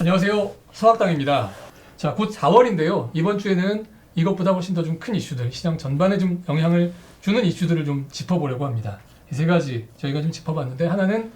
안녕하세요. 서학당입니다. 자, 곧 4월인데요. 이번 주에는 이것보다 훨씬 더 좀 큰 이슈들, 시장 전반에 좀 영향을 주는 이슈들을 좀 짚어보려고 합니다. 이 세 가지 저희가 좀 짚어봤는데 하나는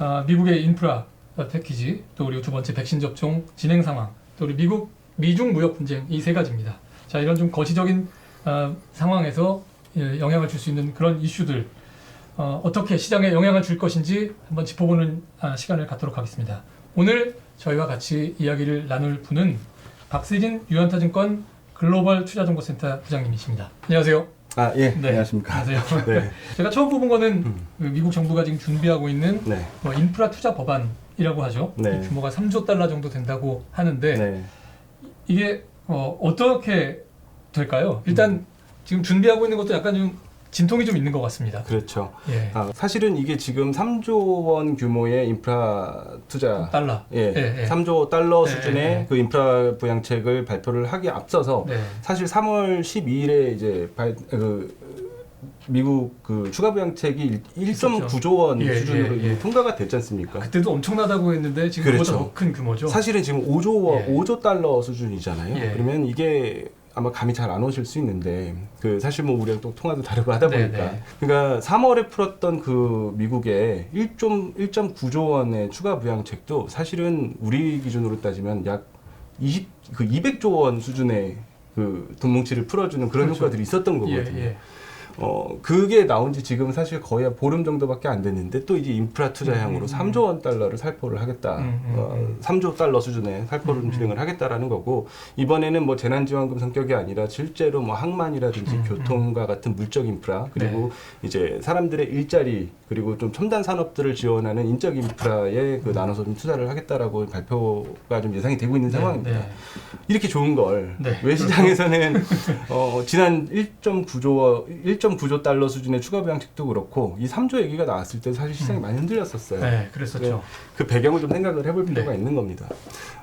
아, 미국의 인프라 패키지, 또 그리고 두 번째 백신 접종 진행 상황, 또 우리 미국 미중 무역 분쟁 이 세 가지입니다. 자, 이런 좀 거시적인 아, 상황에서 예, 영향을 줄 수 있는 그런 이슈들 어, 어떻게 시장에 영향을 줄 것인지 한번 짚어보는 아, 시간을 갖도록 하겠습니다. 오늘 저희와 같이 이야기를 나눌 분은 박세진 유한타증권 글로벌 투자정보센터 부장님이십니다. 안녕하세요. 아, 예. 네. 안녕하십니까. 안녕하세요. 네. 제가 처음 뽑은 거는 음. 그 미국 정부가 지금 준비하고 있는 네. 뭐 인프라 투자 법안이라고 하죠. 네. 규모가 3조 달러 정도 된다고 하는데 네. 이게 어, 어떻게 될까요? 일단 음. 지금 준비하고 있는 것도 약간 좀 진통이 좀 있는 것 같습니다. 그렇죠. 예. 아, 사실은 이게 지금 3조 원 규모의 인프라 투자 달러. 예, 예, 예. 3조 달러 예, 수준의 예, 예. 그 인프라 부양책을 발표를 하기 앞서서 네. 사실 3월 12일에 이제 발, 그 미국 그 추가 부양책이 1.9조 원 예, 수준으로 예, 예. 통과가 됐지 않습니까? 그때도 엄청나다고 했는데 지금 그렇죠. 더큰 규모죠. 사실은 지금 5조 원, 예. 5조 달러 수준이잖아요. 예. 그러면 이게 아마 감이 잘 안 오실 수 있는데 그 사실 뭐 우리가 또 통화도 다르고 하다 네, 보니까 네. 그러니까 3월에 풀었던 그 미국의 1.1.9조 원의 추가 부양책도 사실은 우리 기준으로 따지면 약 20, 그 200조 원 수준의 그 돈뭉치를 풀어주는 그런 그렇죠. 효과들이 있었던 예, 거거든요. 예. 어 그게 나온 지 지금 사실 거의 한 보름 정도밖에 안 됐는데 또 이제 인프라 투자 향으로 음, 음, 3조 원 달러를 살포를 하겠다. 음, 음, 어, 음. 3조 달러 수준의 살포를 음, 음. 진행을 하겠다라는 거고 이번에는 뭐 재난지원금 성격이 아니라 실제로 뭐 항만이라든지 음, 교통과 같은 물적 인프라 그리고 이제 사람들의 일자리 그리고 좀 첨단 산업들을 지원하는 인적 인프라에 그 나눠서 좀 투자를 하겠다라고 발표가 좀 예상이 되고 있는 네, 상황입니다. 네. 이렇게 좋은 걸왜 네, 그렇죠. 시장에서는 어, 지난 1.9조 1.9조 달러 수준의 추가 부양책도 그렇고 이 3조 얘기가 나왔을 때 사실 시장이 많이 흔들렸었어요. 네, 그랬었죠. 그 배경을 좀 생각을 해볼 필요가 네. 있는 겁니다.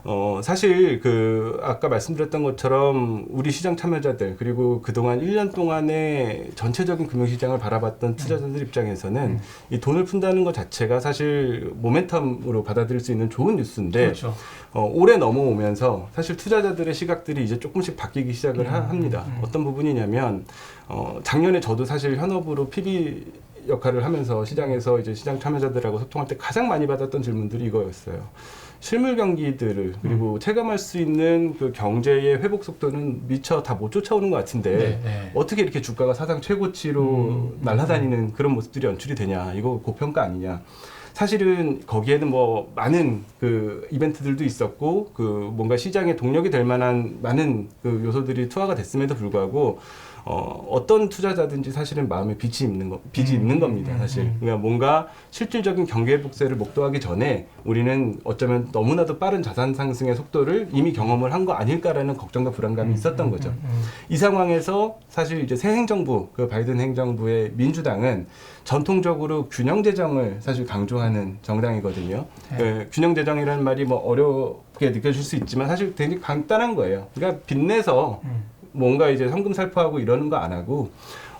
어, 사실 그 아까 말씀드렸던 것처럼 우리 시장 참여자들 그리고 그동안 1년 동안의 전체적인 금융시장을 바라봤던 투자자들 입장에서는 음. 이 돈을 푼다는 것 자체가 사실 모멘텀으로 받아들일 수 있는 좋은 뉴스인데 그렇죠. 어, 올해 넘어오면서 사실 투자자들의 시각들이 이제 조금씩 바뀌기 시작을 하- 음, 합니다. 음. 어떤 부분이냐면 어, 작년에 저도 사실 현업으로 PB 역할을 하면서 시장에서 이제 시장 참여자들하고 소통할 때 가장 많이 받았던 질문들이 이거였어요. 실물 경기들을 그리고 음. 체감할 수 있는 그 경제의 회복 속도는 미처 다 못 쫓아오는 것 같은데 네, 네. 어떻게 이렇게 주가가 사상 최고치로 음, 날아다니는 그런 모습들이 연출이 되냐 이거 고평가 아니냐 사실은 거기에는 뭐 많은 그 이벤트들도 있었고 그 뭔가 시장에 동력이 될 만한 많은 그 요소들이 투하가 됐음에도 불구하고 어, 어떤 투자자든지 사실은 마음에 빚이 있는 거, 빚이 음, 있는 겁니다, 음, 사실. 음. 그러니까 뭔가 실질적인 경기 회복세를 목도하기 전에 우리는 어쩌면 너무나도 빠른 자산 상승의 속도를 이미 경험을 한 거 아닐까라는 걱정과 불안감이 있었던 거죠. 음, 음. 이 상황에서 사실 이제 새 행정부, 그 바이든 행정부의 민주당은 전통적으로 균형 재정을 사실 강조하는 정당이거든요. 네. 그 균형 재정이라는 말이 뭐 어렵게 느껴질 수 있지만 사실 되게 간단한 거예요. 그러니까 빚내서 음. 뭔가 이제 현금 살포하고 이러는 거 안 하고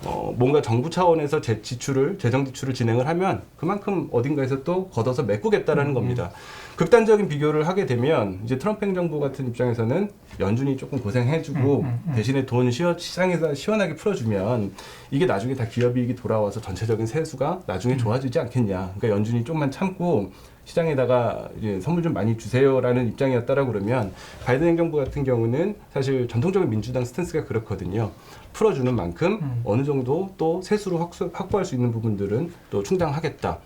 어, 뭔가 정부 차원에서 재 지출을 재정 지출을 진행을 하면 그만큼 어딘가에서 또 걷어서 메꾸겠다라는 음, 겁니다. 극단적인 비교를 하게 되면 이제 트럼프 행정부 같은 입장에서는 연준이 조금 고생해주고 음, 음, 음. 대신에 돈 시어, 시장에서 시원하게 풀어주면 이게 나중에 다 기업이익이 돌아와서 전체적인 세수가 나중에 음. 좋아지지 않겠냐. 그러니까 연준이 좀만 참고 시장에다가 이제 선물 좀 많이 주세요라는 입장이었다라 그러면 바이든 행정부 같은 경우는 사실 전통적인 민주당 스탠스가 그렇거든요. 풀어주는 만큼 음. 어느 정도 또 세수로 확수, 확보할 수 있는 부분들은 또 충당하겠다.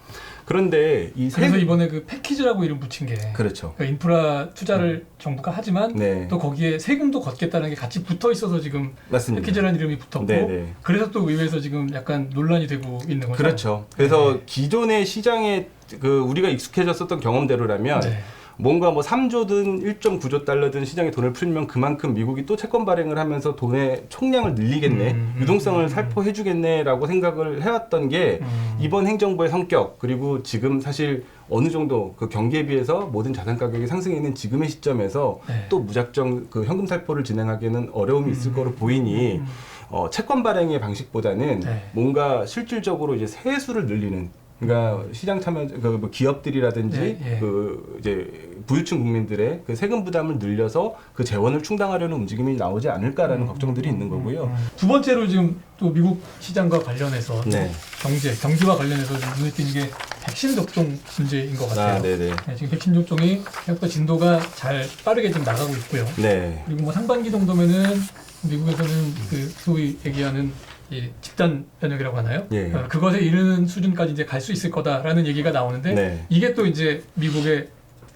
그런데 이 그래서 세 이번에 그 패키지라고 이름 붙인 게 그렇죠. 그 인프라 투자를 정부가 하지만 네, 또 거기에 세금도 걷겠다는 게 같이 붙어 있어서 지금 맞습니다. 패키지라는 이름이 붙었고 네, 네. 그래서 또 의회에서 지금 약간 논란이 되고 있는 거죠. 그렇죠. 그래서 네. 기존의 시장에 그 우리가 익숙해졌었던 경험대로라면 네. 뭔가 뭐 3조든 1.9조 달러든 시장에 돈을 풀면 그만큼 미국이 또 채권 발행을 하면서 돈의 총량을 늘리겠네, 음, 음, 유동성을 음, 음. 살포해주겠네라고 생각을 해왔던 게 음. 이번 행정부의 성격 그리고 지금 사실 어느 정도 그 경기에 비해서 모든 자산 가격이 상승해 있는 지금의 시점에서 네. 또 무작정 그 현금 살포를 진행하기에는 어려움이 있을 음. 거로 보이니 음. 어, 채권 발행의 방식보다는 네. 뭔가 실질적으로 이제 세수를 늘리는 그러니까 시장 참여 그뭐 기업들이라든지 예, 예. 그 이제 부유층 국민들의 그 세금 부담을 늘려서 그 재원을 충당하려는 움직임이 나오지 않을까라는 걱정들이 있는 거고요. 음. 두 번째로 지금 또 미국 시장과 관련해서 또 네. 경제, 경기와 관련해서 좀 눈에 띄는 게 백신 접종 문제인 것 같아요. 아, 네네. 네, 지금 백신 접종이 생각보다 진도가 잘 빠르게 좀 나가고 있고요. 네. 그리고 뭐 상반기 정도면은 미국에서는 그 소위 얘기하는 이 집단 면역이라고 하나요? 예. 어, 그것에 이르는 수준까지 이제 갈 수 있을 거다라는 얘기가 나오는데 네. 이게 또 이제 미국의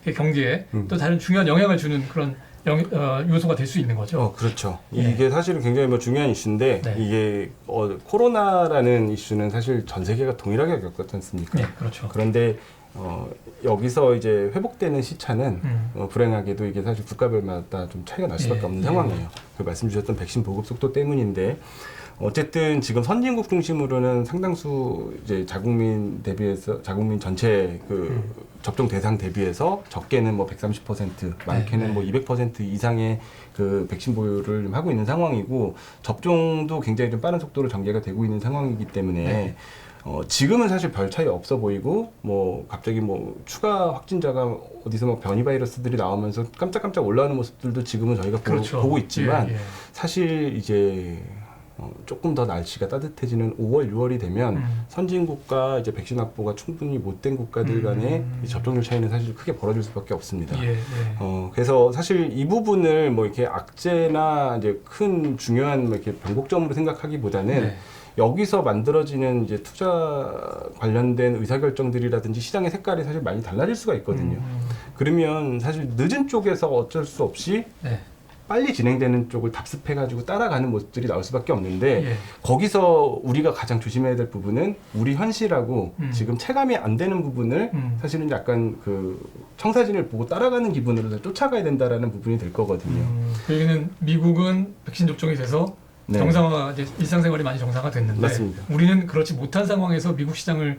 그 경제에 음. 또 다른 중요한 영향을 주는 그런 영, 어, 요소가 될 수 있는 거죠. 어, 그렇죠. 예. 이게 사실은 굉장히 뭐 중요한 이슈인데 네. 이게 어, 코로나라는 이슈는 사실 전 세계가 동일하게 겪었지 않습니까? 네, 그렇죠. 그런데 어, 여기서 이제 회복되는 시차는 음. 어, 불행하게도 이게 사실 국가별마다 좀 차이가 날 수밖에 예, 없는 예. 상황이에요. 그 말씀 주셨던 백신 보급 속도 때문인데 어쨌든 지금 선진국 중심으로는 상당수 이제 자국민 대비해서 자국민 전체 그 음. 접종 대상 대비해서 적게는 뭐 130% 많게는 네. 뭐 200% 이상의 그 백신 보유를 좀 하고 있는 상황이고 접종도 굉장히 좀 빠른 속도로 전개가 되고 있는 상황이기 때문에 네. 어, 지금은 사실 별 차이 없어 보이고 뭐 갑자기 뭐 추가 확진자가 어디서 뭐 변이 바이러스들이 나오면서 깜짝깜짝 올라오는 모습들도 지금은 저희가 보- 그렇죠. 보 고 있지만 예, 예. 사실 이제 어, 조금 더 날씨가 따뜻해지는 5월, 6월이 되면 음. 선진국과 이제 백신 확보가 충분히 못된 국가들 간의 음. 이 접종률 차이는 사실 크게 벌어질 수밖에 없습니다. 예, 예. 어, 그래서 사실 이 부분을 뭐 이렇게 악재나 이제 큰 중요한 뭐 이렇게 변곡점으로 생각하기보다는 네. 여기서 만들어지는 이제 투자 관련된 의사결정들이라든지 시장의 색깔이 사실 많이 달라질 수가 있거든요. 음, 그러면 사실 늦은 쪽에서 어쩔 수 없이 네. 빨리 진행되는 쪽을 답습해가지고 따라가는 모습들이 나올 수밖에 없는데 예. 거기서 우리가 가장 조심해야 될 부분은 우리 현실하고 음. 지금 체감이 안 되는 부분을 음. 사실은 약간 그 청사진을 보고 따라가는 기분으로 쫓아가야 된다라는 부분이 될 거거든요. 음, 그 얘기는 미국은 백신 접종이 돼서 네. 정상화 이제 일상생활이 많이 정상화 됐는데 맞습니다. 우리는 그렇지 못한 상황에서 미국 시장을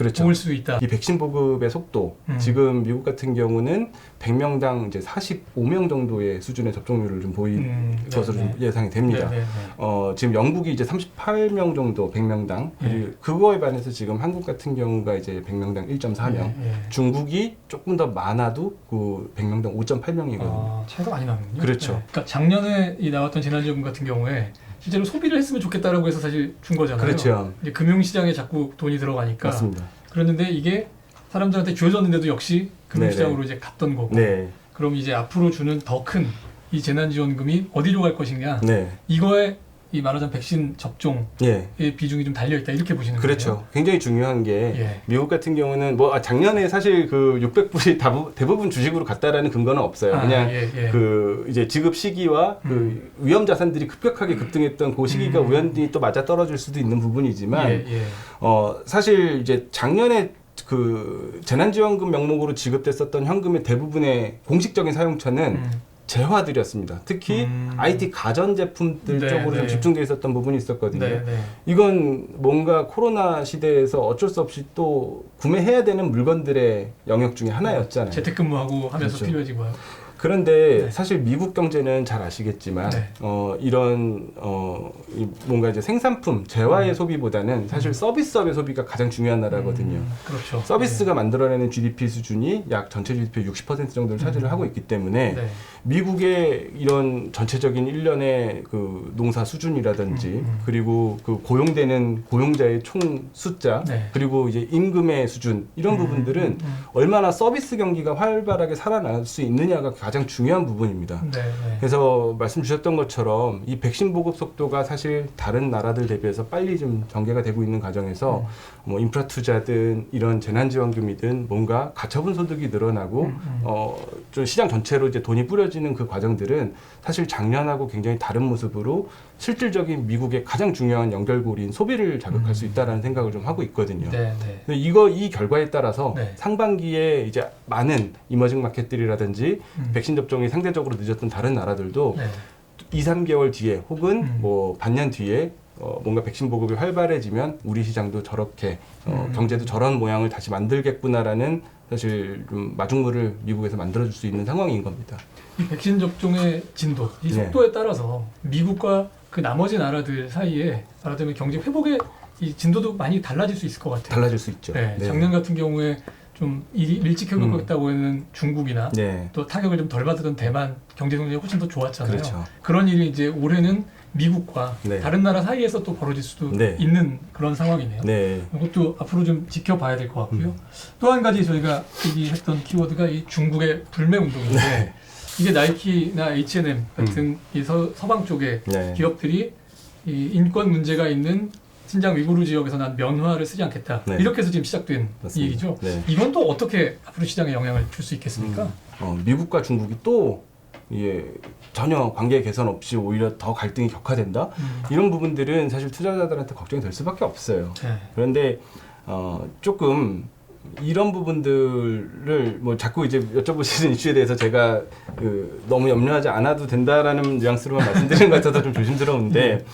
그렇죠. 도울 수 있다. 이 백신 보급의 속도 음. 지금 미국 같은 경우는 100명당 이제 45명 정도의 수준의 접종률을 좀 보인 음, 네, 것으로 좀 네. 예상이 됩니다. 네, 네, 네. 어, 지금 영국이 이제 38명 정도 100명당 예. 그리고 그거에 반해서 지금 한국 같은 경우가 이제 100명당 1.4명 예, 예. 중국이 조금 더 많아도 그 100명당 5.8명이거든요. 아, 차이가 많이 나는군요. 그렇죠. 네. 그러니까 작년에 이 나왔던 재난지원금 같은 경우에 실제로 소비를 했으면 좋겠다라고 해서 사실 준 거잖아요. 그렇죠. 이제 금융시장에 자꾸 돈이 들어가니까. 맞습니다. 그랬는데 이게 사람들한테 주어졌는데도 역시 금융시장으로 이제 갔던 거고. 네. 그럼 이제 앞으로 주는 더 큰 이 재난지원금이 어디로 갈 것이냐. 네. 이거에 이 말하자면 백신 접종의 예. 비중이 좀 달려 있다 이렇게 보시는 그렇죠. 거예요. 굉장히 중요한 게 예. 미국 같은 경우는 뭐 아, 작년에 사실 그 600불이 다부, 대부분 주식으로 갔다라는 근거는 없어요. 아, 그냥 예, 예. 그 이제 지급 시기와 음. 그 위험 자산들이 급격하게 급등했던 그 시기가 음. 우연히 또 맞아 떨어질 수도 있는 부분이지만 예, 예. 어 사실 이제 작년에 그 재난지원금 명목으로 지급됐었던 현금의 대부분의 공식적인 사용처는 음. 재화들이었습니다. 특히 음. IT 가전 제품들 네, 쪽으로 네. 좀 집중돼 있었던 부분이 있었거든요. 네, 네. 이건 뭔가 코로나 시대에서 어쩔 수 없이 또 구매해야 되는 물건들의 영역 중에 하나였잖아요. 재택근무하고 하면서 그렇죠. 필요해지고요. 그런데 네. 사실 미국 경제는 잘 아시겠지만 네. 어, 이런 어, 이 뭔가 이제 생산품 재화의 음. 소비보다는 사실 서비스업의 소비가 가장 중요한 나라거든요. 음, 그렇죠. 서비스가 만들어내는 GDP 수준이 약 전체 GDP의 60% 정도를 차지를 음. 하고 있기 때문에 네. 미국의 이런 전체적인 일련의 그 농사 수준이라든지 음, 음. 그리고 그 고용되는 고용자의 총 숫자 네. 그리고 이제 임금의 수준 이런 음, 부분들은 음, 음. 얼마나 서비스 경기가 활발하게 살아날 수 있느냐가 가장 중요한 부분입니다. 네, 네. 그래서 말씀 주셨던 것처럼 이 백신 보급 속도가 사실 다른 나라들 대비해서 빨리 좀 전개가 되고 있는 과정에서 음. 뭐 인프라 투자든 이런 재난지원금이든 뭔가 가처분 소득이 늘어나고 음, 음. 어, 좀 시장 전체로 이제 돈이 뿌려지는 그 과정들은 사실 작년하고 굉장히 다른 모습으로 실질적인 미국의 가장 중요한 연결고리인 소비를 자극할 수 음. 있다라는 생각을 좀 하고 있거든요. 네, 네. 이거 이 결과에 따라서 네. 상반기에 이제 많은 이머징 마켓들이라든지 음. 백신 접종이 상대적으로 늦었던 다른 나라들도 네. 2, 3개월 뒤에 혹은 음. 뭐 반년 뒤에 어, 뭔가 백신 보급이 활발해지면 우리 시장도 저렇게 어, 음. 경제도 저런 모양을 다시 만들겠구나라는 사실 좀 마중물을 미국에서 만들어줄 수 있는 상황인 겁니다. 이 백신 접종의 진도, 이 네. 속도에 따라서 미국과 그 나머지 나라들 사이에 말하자면 경제 회복의 이 진도도 많이 달라질 수 있을 것 같아요. 달라질 수 있죠. 네, 작년 같은 경우에 좀 일이 일찍 음. 회복했다고 하는 중국이나 네. 또 타격을 좀 덜 받았던 대만 경제 성장이 훨씬 더 좋았잖아요. 그렇죠. 런 일이 이제 올해는 미국과 네. 다른 나라 사이에서 또 벌어질 수도 네. 있는 그런 상황이네요. 네. 이것도 앞으로 좀 지켜봐야 될 것 같고요. 음. 또한 가지 저희가 얘기했던 키워드가 이 중국의 불매 운동인데 네. 이게 나이키나 H&M 같은 이 서, 서방 쪽의 네. 기업들이 이 인권 문제가 있는 신장 위구르 지역에서 난 면화를 쓰지 않겠다 네. 이렇게 해서 지금 시작된 맞습니다. 얘기죠. 네. 이건 또 어떻게 앞으로 시장에 영향을 줄 수 있겠습니까? 어, 미국과 중국이 또 예, 전혀 관계 개선 없이 오히려 더 갈등이 격화된다. 음. 이런 부분들은 사실 투자자들한테 걱정이 될 수밖에 없어요. 네. 그런데 어, 조금 이런 부분들을 뭐 자꾸 이제 여쭤보시는 이슈에 대해서 제가 그 너무 염려하지 않아도 된다라는 뉘앙스로만 말씀드리는 것 같아서 좀 조심스러운데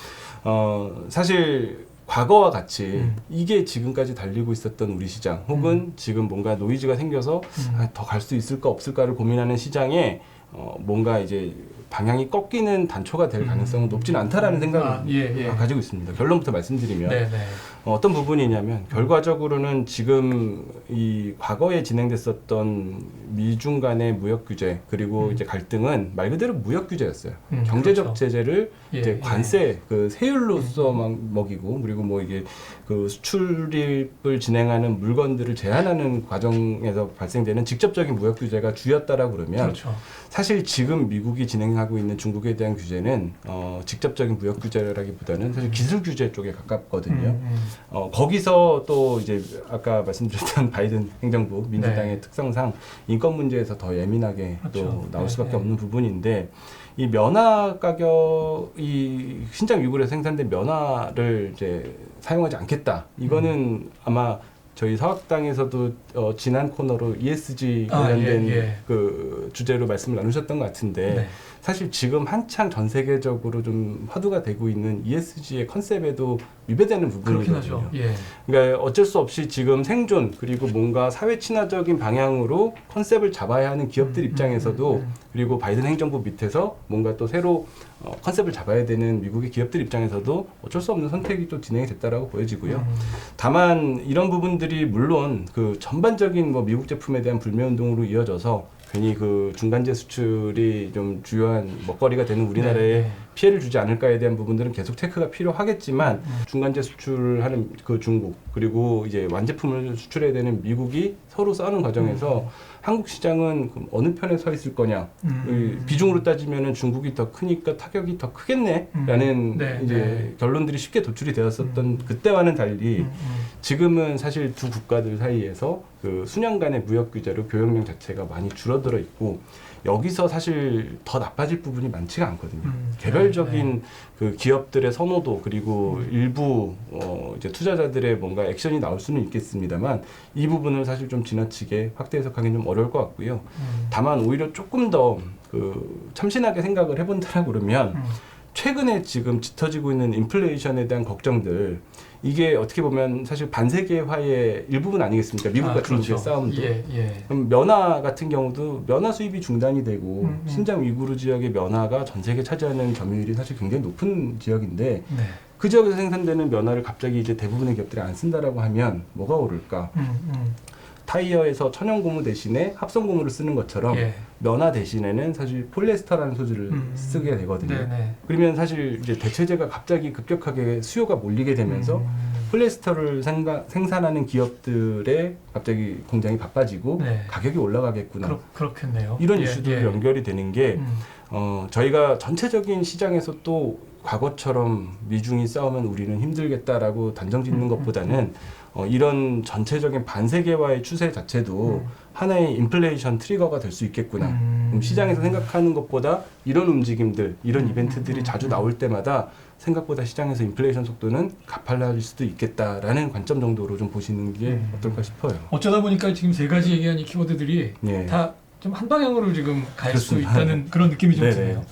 어, 사실 과거와 같이 음. 이게 지금까지 달리고 있었던 우리 시장 혹은 지금 뭔가 노이즈가 생겨서 음. 더갈 수 있을까 없을까를 고민하는 시장에 어, 뭔가 이제 방향이 꺾이는 단초가 될 음. 가능성은 높지는 않다라는 생각을 아, 예, 예. 가지고 있습니다. 결론부터 말씀드리면 네, 네. 어, 어떤 부분이냐면 결과적으로는 지금 이 과거에 진행됐었던 미중 간의 무역 규제 그리고 음. 이제 갈등은 말 그대로 무역 규제였어요. 음, 경제적 그렇죠. 제재를 예, 이제 예. 관세 그 세율로서 막 먹이고 그리고 뭐 이게 그 수출입을 진행하는 물건들을 제한하는 과정에서 발생되는 직접적인 무역 규제가 주였다라고 그러면 그렇죠. 사실 지금 미국이 진행하고 있는 중국에 대한 규제는 어, 직접적인 무역 규제라기보다는 사실 기술 규제 쪽에 가깝거든요. 음, 음. 어, 거기서 또 이제 아까 말씀드렸던 바이든 행정부 민주당의 네. 특성상 인권 문제에서 더 예민하게 또 그렇죠. 나올 네, 수밖에 네. 없는 부분인데 이 면화 가격 이 신장 위구르에서 생산된 면화를 이제 사용하지 않겠다. 이거는 음. 아마 저희 사학당에서도 어, 지난 코너로 ESG 아, 관련된 예, 예. 그 주제로 말씀을 나누셨던 것 같은데 네. 사실 지금 한창 전 세계적으로 좀 화두가 되고 있는 ESG의 컨셉에도 위배되는 부분이거든요. 예. 그러니까 어쩔 수 없이 지금 생존 그리고 뭔가 사회 친화적인 방향으로 컨셉을 잡아야 하는 기업들 음, 입장에서도 음, 음, 음. 그리고 바이든 행정부 밑에서 뭔가 또 새로 어, 컨셉을 잡아야 되는 미국의 기업들 입장에서도 어쩔 수 없는 선택이 또 진행이 됐다라고 보여지고요. 음. 다만 이런 부분들이 물론 그 전반적인 뭐 미국 제품에 대한 불매 운동으로 이어져서 괜히 그 중간재 수출이 좀 주요한 먹거리가 되는 우리나라에 네, 네. 피해를 주지 않을까에 대한 부분들은 계속 체크가 필요하겠지만 음. 중간재 수출하는 그 중국 그리고 이제 완제품을 수출해야 되는 미국이 서로 싸우는 과정에서 한국 시장은 그럼 어느 편에 서 있을 거냐 음. 이 비중으로 따지면은 중국이 더 크니까 타격이 더 크겠네라는 음. 네, 이제 네. 결론들이 쉽게 도출이 되었었던 음. 그때와는 달리 음, 음. 지금은 사실 두 국가들 사이에서 그 수년간의 무역 규제로 교역량 자체가 많이 줄어들어 있고 여기서 사실 더 나빠질 부분이 많지가 않거든요. 음. 개별적인 네. 그 기업들의 선호도 그리고 음. 일부 어 이제 투자자들의 뭔가 액션이 나올 수는 있겠습니다만 이 부분을 사실 좀 지나치게 확대 해석하기는 좀 어려울 것 같고요. 음. 다만 오히려 조금 더 그 참신하게 생각을 해본다라 그러면 음. 최근에 지금 짙어지고 있는 인플레이션에 대한 걱정들 이게 어떻게 보면 사실 반세계화의 일부분 아니겠습니까? 미국과 아, 중국의 그렇죠. 싸움도. 예, 예. 그럼 면화 같은 경우도 면화 수입이 중단이 되고 음, 음. 신장 위구르 지역의 면화가 전 세계 차지하는 점유율이 사실 굉장히 높은 지역인데 네. 그 지역에서 생산되는 면화를 갑자기 이제 대부분의 기업들이 안 쓴다라고 하면 뭐가 오를까? 음, 음. 타이어에서 천연 고무 대신에 합성 고무를 쓰는 것처럼 예. 면화 대신에는 사실 폴리에스터라는 소재를 음. 쓰게 되거든요. 네, 네. 그러면 사실 이제 대체재가 갑자기 급격하게 수요가 몰리게 되면서 음. 폴리에스터를 생가, 생산하는 기업들의 갑자기 공장이 바빠지고 네. 가격이 올라가겠구나. 그렇, 그렇겠네요. 이런 예, 이슈들 예. 연결이 되는 게 음. 어, 저희가 전체적인 시장에서 또 과거처럼 미중이 싸우면 우리는 힘들겠다라고 단정 짓는 음, 것보다는 어, 이런 전체적인 반세계화의 추세 자체도 음. 하나의 인플레이션 트리거가 될 수 있겠구나. 음. 그럼 시장에서 생각하는 것보다 이런 움직임들, 이런 음, 이벤트들이 음, 자주 음. 나올 때마다 생각보다 시장에서 인플레이션 속도는 가팔라질 수도 있겠다라는 관점 정도로 좀 보시는 게 음. 어떨까 싶어요. 어쩌다 보니까 지금 세 가지 얘기한 이 키워드들이 예. 다좀 한 방향으로 지금 갈 수 그렇습니다. 있다는 그런 느낌이 좀 네네. 드네요.